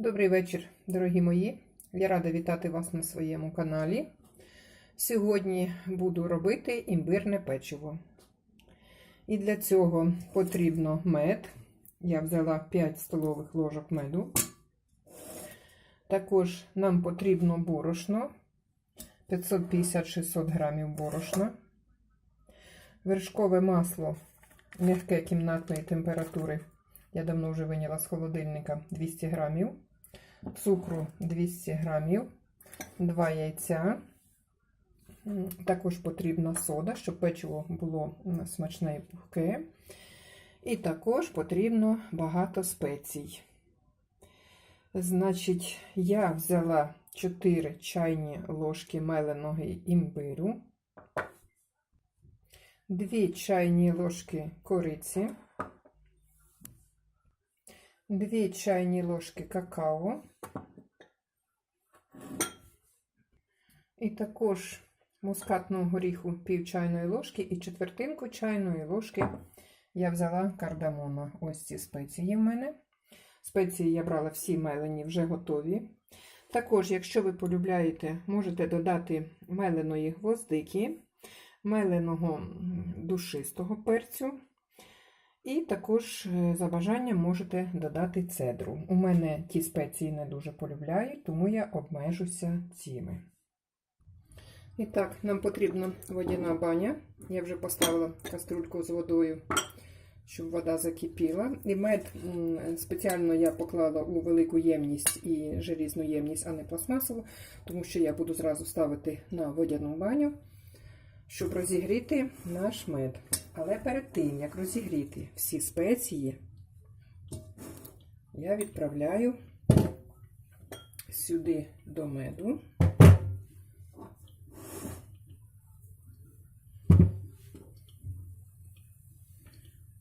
Добрий вечір, дорогі мої. Я рада вітати вас на своєму каналі. Сьогодні буду робити імбирне печиво. І для цього потрібно мед. Я взяла 5 столових ложок меду. Також нам потрібно борошно 550-600 грамів борошна, вершкове масло м'яке кімнатної температури. Я давно вже виняла з холодильника 200 грамів, цукру 200 грамів, 2 яйця. Також потрібна сода, щоб печиво було смачне і пухке. І також потрібно багато спецій. Значить, я взяла 4 чайні ложки меленого імбирю, 2 чайні ложки кориці, 2 чайні ложки какао. І також мускатного горіху пів чайної ложки і четвертинку чайної ложки я взяла кардамона. Ось ці спеції в мене. Спеції я брала всі мелені, вже готові. Також, якщо ви полюбляєте, можете додати меленої гвоздики, меленого душистого перцю. І також, е, за бажанням, можете додати цедру. У мене ті спеції не дуже полюбляють, тому я обмежуся цими. І так, нам потрібна водяна баня. Я вже поставила каструльку з водою, щоб вода закипіла. І мед спеціально я поклала у велику ємність і желізну ємність, а не пластмасову, тому що я буду зразу ставити на водяну баню, щоб розігріти наш мед. Але перед тим, як розігріти всі спеції, я відправляю сюди до меду.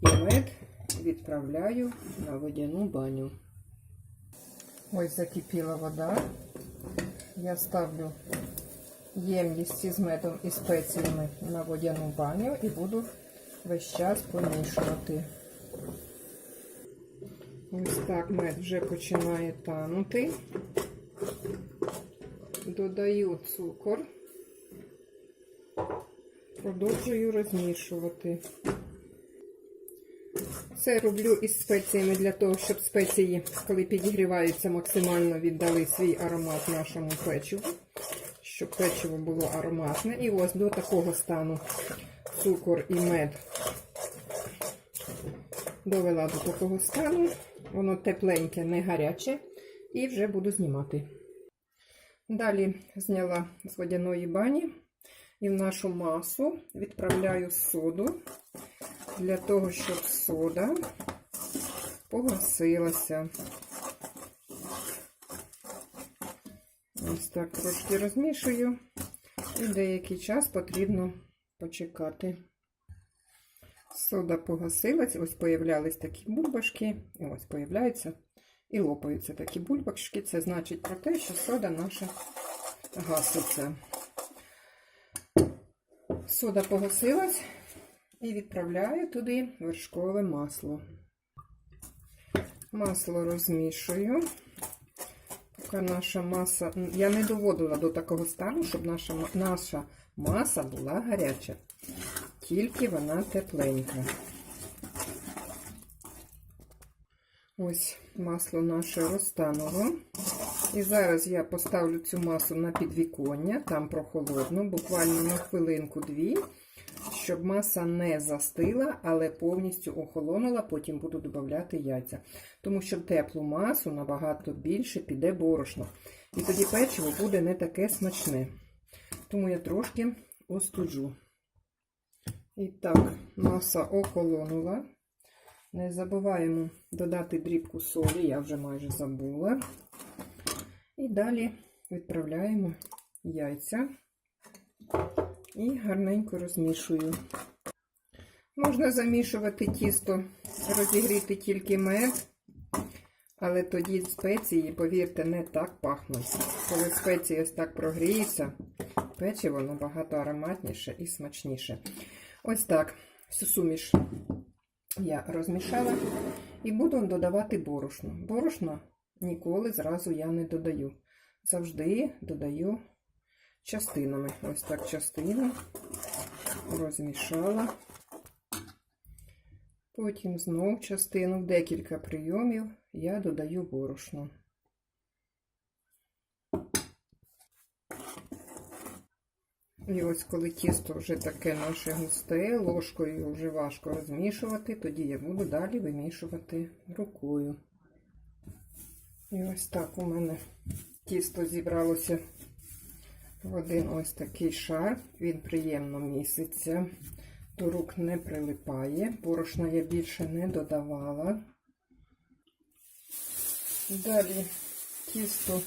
І мед відправляю на водяну баню. Ось закипіла вода. Я ставлю ємність із медом і спеціями на водяну баню і буду весь час помішувати. Ось так мед вже починає танути. Додаю цукор, продовжую розмішувати. Це роблю із спеціями для того, щоб спеції, коли підігріваються, максимально віддали свій аромат нашому печиву, щоб печиво було ароматне. І ось до такого стану цукор і мед довела до такого стану. Воно тепленьке, не гаряче, і вже буду знімати. Далі зняла з водяної бані і в нашу масу відправляю соду для того, щоб сода погасилася. Ось так трошки розмішую, і деякий час потрібно почекати. Сода погасилась, ось появлялись такі бульбашки, і ось появляються і лопаються такі бульбашки. Це значить про те, що сода наша гаситься. Сода погасилась і відправляю туди вершкове масло. Масло розмішую. Поки наша маса. Я не доводила до такого стану, щоб наша, наша маса була гаряча. Тільки вона тепленька. Ось масло наше розтануло. І зараз я поставлю цю масу на підвіконня, там прохолодно, буквально на хвилинку-дві, щоб маса не застила, але повністю охолонула, потім буду додати яйця. Тому що теплу масу набагато більше піде борошно. І тоді печиво буде не таке смачне. Тому я трошки остуджу. І так, маса охолонула. Не забуваємо додати дрібку солі, я вже майже забула. І далі відправляємо яйця і гарненько розмішую. Можна замішувати тісто, розігріти тільки мед, але тоді спеції, повірте, не так пахнуть. Коли спеції ось так прогріються, печиво набагато ароматніше і смачніше. Ось так, всю суміш я розмішала і буду додавати борошно. Борошно ніколи зразу я не додаю. Завжди додаю частинами. Ось так частину розмішала. Потім знов частину в декілька прийомів я додаю борошно. І ось коли тісто вже таке наше густе, ложкою вже важко розмішувати, тоді я буду далі вимішувати рукою. І ось так у мене тісто зібралося в один ось такий шар. Він приємно міситься, до рук не прилипає. Борошна я більше не додавала. Далі тісто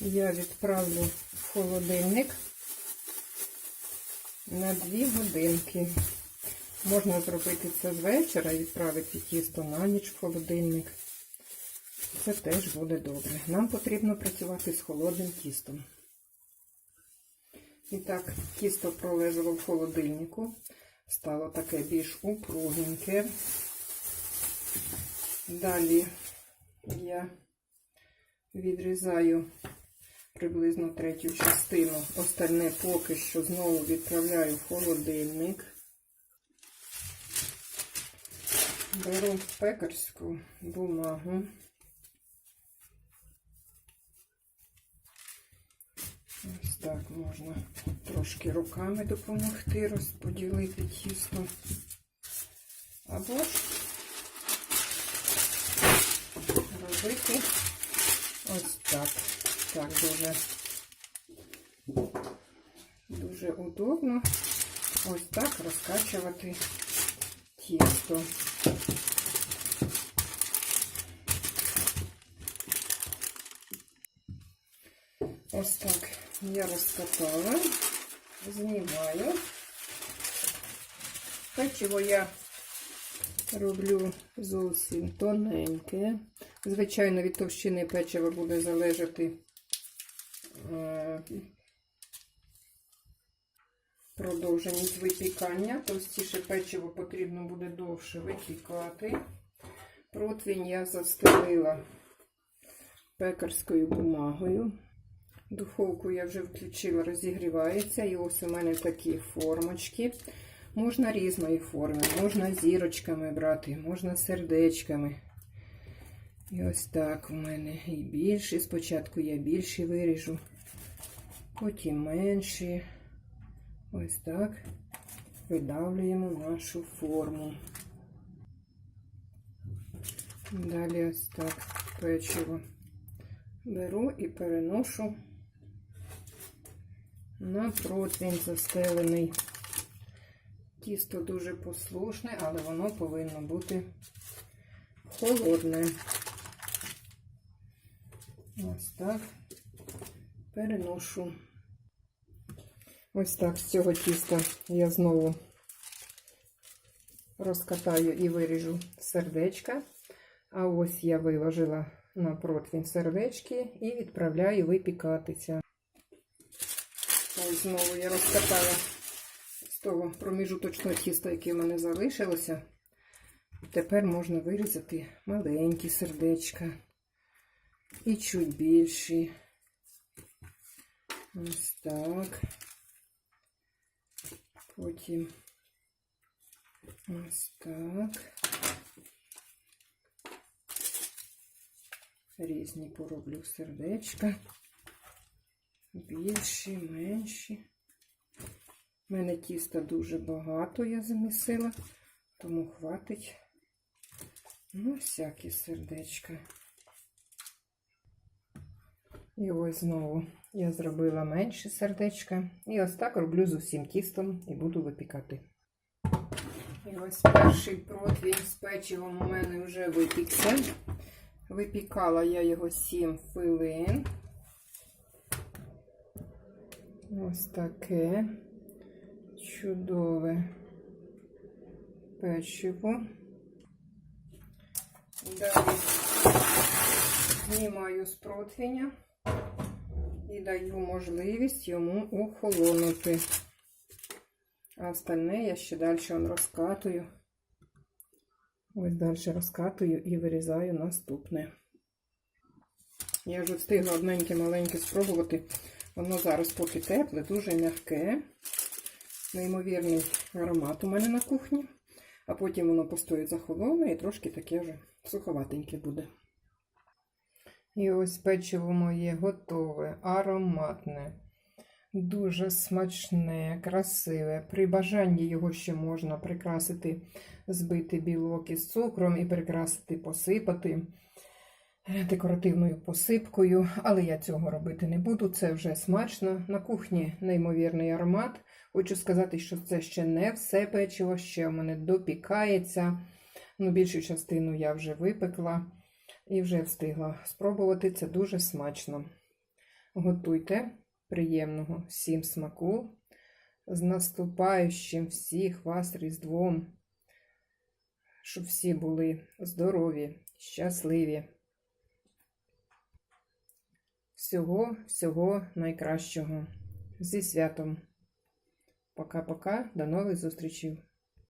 я відправлю в холодильник на 2 годинки. Можна зробити це з вечора і відправити тісто на ніч в холодильник. Це теж буде добре. Нам потрібно працювати з холодним тістом. І так, тісто пролежало в холодильнику, стало таке більш упругеньке. Далі я відрізаю приблизно третю частину. Остальне поки що знову відправляю в холодильник. Беру пекарську бумагу. Ось так можна трошки руками допомогти розподілити тісто. Або ж робити ось так. Так, дуже, дуже удобно ось так розкачувати тісто. Ось так я розкатала, знімаю. Печиво я роблю зовсім тоненьке. Звичайно, від товщини печива буде залежати продовженість випікання. Товстіше печиво потрібно буде довше випікати. Противень я застелила пекарською бумагою. Духовку я вже включила, розігрівається. І ось у мене такі формочки. Можна різної форми, можна зірочками брати, можна сердечками. І ось так у мене і більші. Спочатку я більші виріжу, потім менші. Ось так видавлюємо нашу форму. Далі ось так печиво беру і переношу на противень застелений. Тісто дуже послушне, але воно повинно бути холодне. Ось так переношу. Ось так з цього тіста я знову розкатаю і виріжу сердечка. А ось я виложила на противень сердечки і відправляю випікатися. Ось знову я розкатала з того проміжуточного тіста, яке в мене залишилося. Тепер можна вирізати маленькі сердечка і чуть більші. Ось так. Потім ось так. Різні пороблю сердечка. Більші, менші. У мене тіста дуже багато я замісила, тому хватить ну, всякі сердечка. І ось знову я зробила менше сердечка. І ось так роблю з усім тістом і буду випікати. І ось перший противень з печивом у мене вже випікся. Випікала я його 7 хвилин. Ось таке чудове печиво. Далі знімаю з противня і даю можливість йому охолонути. А остальне я ще далі розкатую Ось далі розкатую і вирізаю наступне. Я вже встигла одненьке маленьке спробувати. Воно зараз поки тепле, дуже м'яке. Неймовірний аромат у мене на кухні. А потім воно постоїть захолоне і трошки таке вже суховатеньке буде. І ось печиво моє готове, ароматне, дуже смачне, красиве. При бажанні його ще можна прикрасити, збити білок із цукром і прикрасити, посипати е, декоративною посипкою. Але я цього робити не буду. Це вже смачно. На кухні неймовірний аромат. Хочу сказати, що це ще не все печиво, ще в мене допікається. Ну, більшу частину я вже випекла і вже встигла спробувати. Це дуже смачно. Готуйте приємного всім смаку. З наступаючим всіх вас Різдвом, щоб всі були здорові, щасливі. Всього, всього найкращого. Зі святом! Пока-пока, до нових зустрічей!